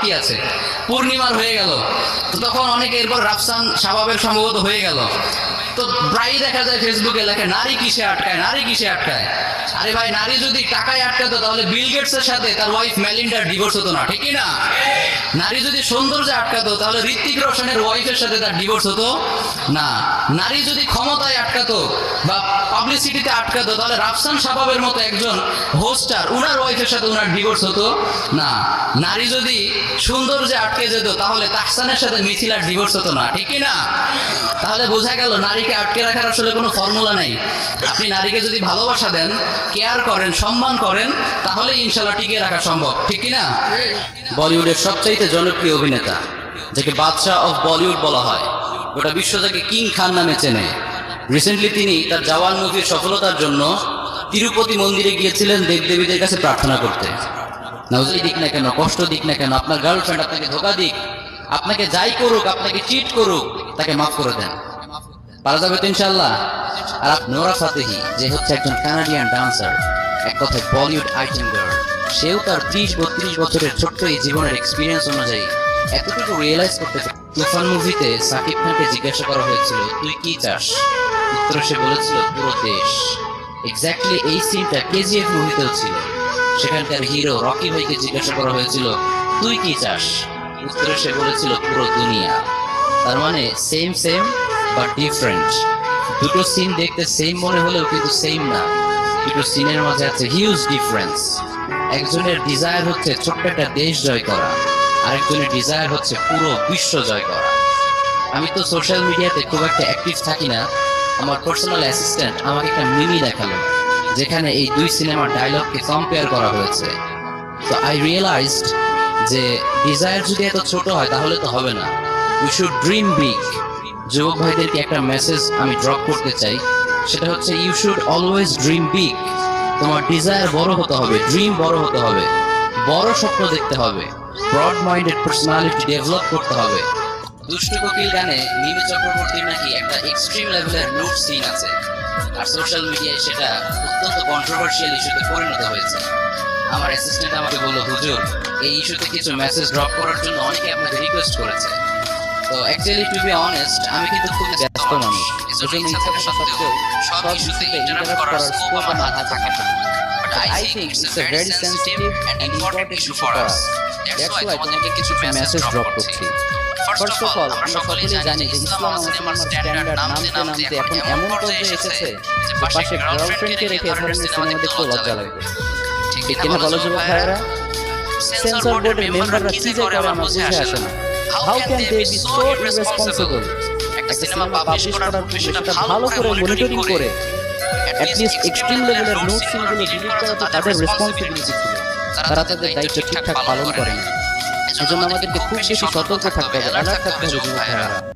বাকি আছে। পূর্ণিমার হয়ে গেল। তো তখন অনেকে এরপর রাফসান স্বভাবের সম্ভবত হয়ে গেল। তো প্রায়ই দেখা যায় ফেসবুকে লেখে, নারী কিসে আটকায়? নারী কিসে আটকায়? আরে ভাই, নারী যদি টাকায় আটকাতো, তাহলে বিল গেটসের সাথে তার ওয়াইফ মেলিন্ডার ডিভোর্স হতো না, ঠিকই না? নারী যদি সৌন্দর্যে আটকাতো, তাহলে ঋত্বিক রোশনের ওয়াইফের সাথে তার ডিভোর্স হতো না। নারী যদি ক্ষমতায় আটকাতো বা পাবলিসিটিতে আটকাতো, তাহলে রাফসান সাবাবের মতো একজন হোস্টার উনার ওয়াইফের সাথে উনার ডিভোর্স হতো না। নারী যদি সৌন্দর্যে আটকে যেত, তাহলে তাহসানের সাথে মিথিলার ডিভোর্স হতো না, ঠিকই না? তাহলে বোঝা গেল নারীকে আটকে রাখার আসলে কোনো ফর্মুলা নেই। আপনি নারীকে যদি ভালোবাসা দেন কেয়ার করেন, সম্মান করেন তাহলে ইনশাল্লাহ টিকে রাখা সম্ভব। ঠিক কি না বলিউডের সবচাইতে জনপ্রিয় অভিনেতা, যাকে বাদশাহ অফ বলিউড বলা হয়, গোটা বিশ্ব যাকে কিং খান নামে চেনে। রিসেন্টলি তিনি তার জওয়ান মুভির সফলতার জন্য তিরুপতি মন্দিরে গিয়েছিলেন দেবদেবীদের কাছে প্রার্থনা করতে। নাউজাই দিক না কেন, কষ্ট দিক না কেন, আপনার গার্লফ্রেন্ড আপনাকে ধোকা দিক, আপনাকে যাই করুক, আপনাকে চিট করুক, তাকে মাফ করে দেন। পারা যাবে তো ইনশাল্লাহ আর নোরা ফাতেহি, যে হচ্ছে একজন কানাডিয়ান ডান্সার এক কথায় বলিউড আইটেম গার্ল সেও তার ত্রিশ বত্রিশ বছরের ছোট্ট এই জীবনের এক্সপিরিয়েন্স অনুযায়ী এতটুকু রিয়েলাইজ করতে তুফান মুভিতে সাকিব খানকে জিজ্ঞাসা করা হয়েছিল, তুই কি চাস? উত্তরে সে বলেছিল, পুরো দেশ। এক্স্যাক্টলি এই সিনটা কেজিএফ মুভিতেও ছিল। সেখানকার হিরো রকি ভাইকে জিজ্ঞাসা করা হয়েছিল, তুই কি চাস? উত্তরে সে বলেছিল, পুরো দুনিয়া। তার মানে সেম সেম বাট ডিফারেন্ট দুটো সিন দেখতে সেম মনে হলেও কিন্তু সেম না। দুটো সিনের মাঝে আছে হিউজ ডিফারেন্স একজনের ডিজায়ার হচ্ছে ছোট্ট একটা দেশ জয় করা, আরেকজনের ডিজায়ার হচ্ছে পুরো বিশ্ব জয় করা। আমি তো সোশ্যাল মিডিয়াতে খুব একটা অ্যাক্টিভ থাকি না। আমার পার্সোনাল অ্যাসিস্ট্যান্ট আমাকে একটা মিমি দেখাল, যেখানে এই দুই সিনেমার ডায়লগকে কম্পেয়ার করা হয়েছে। তো আই রিয়েলাইজড যে ডিজায়ার যদি এত ছোট হয়, তাহলে তো হবে না। উই শুড ড্রিম বিগ যুবক ভাইদেরকে একটা মেসেজ আমি ড্রপ করতে চাই। সেটা হচ্ছে you should always dream big তোমার ডিজায়ার বড় হতে হবে ড্রিম বড় হতে হবে। বড় স্বপ্ন দেখতে হবে। ব্রড মাইন্ডেড পার্সোনালিটি ডেভেলপ করতে হবে। দুষ্টু কোকিল গানে মিমি চক্রবর্তীর নাকি একটা এক্সট্রিম লেভেলের লুট সিন আছে। আর সোশ্যাল মিডিয়ায় সেটা অত্যন্ত কন্ট্রোভার্সিয়াল ইস্যুতে পরিণত হয়েছে। আমার অ্যাসিস্ট্যান্ট আমাকে বলল, হুজুর, এই ইস্যুতে কিছু মেসেজ ড্রপ করার জন্য অনেকে আপনাকে রিকোয়েস্ট করেছে। তো অ্যাকচুয়ালি টু বি অনেস্ট আমি কিন্তু খুব ব্যস্ত মানুষ। এজন্য ইচ্ছা সত্ত্বেও সব ইস্যুতে ইন্টারাপ্ট করার স্কোপ আমার হাতে থাকে না। I think it's a very sensitive and important issue for us. That's why তোমাদেরকে কিছু মেসেজ ড্রপ করছি। ফার্স্ট অফ অল আমরা সকলেই জানি যে ইসলাম আমার স্ট্যান্ডার্ড নামতে নামতে এখন এমন পর্যায়ে এসেছে যে পাশে গার্লফ্রেন্ডকে রেখে এ ধরনের সিনেমা দেখতে লজ্জা লাগবে ঠিক কিনা বলো যুবক ভাইয়েরা? সেন্সর বোর্ডের মেম্বাররা কি যে করে আমার বুঝে আসে না how can they be so irresponsible একটা সিনেমা পাবলিশ করার পূর্বে সেটা ভালো করে মনিটরিং করে অ্যাটলিস্ট এক্সট্রিম লেভেলের নোট সিনগুলো ডিলিট করা তো তাদের রেসপন্সিবিলিটি ছিল তারা তাদের দায়িত্ব ঠিকঠাক পালন করে না এজন্য আমাদেরকে খুব বেশি সতর্ক থাকতে হবে অ্যালার্ট থাকতে হবে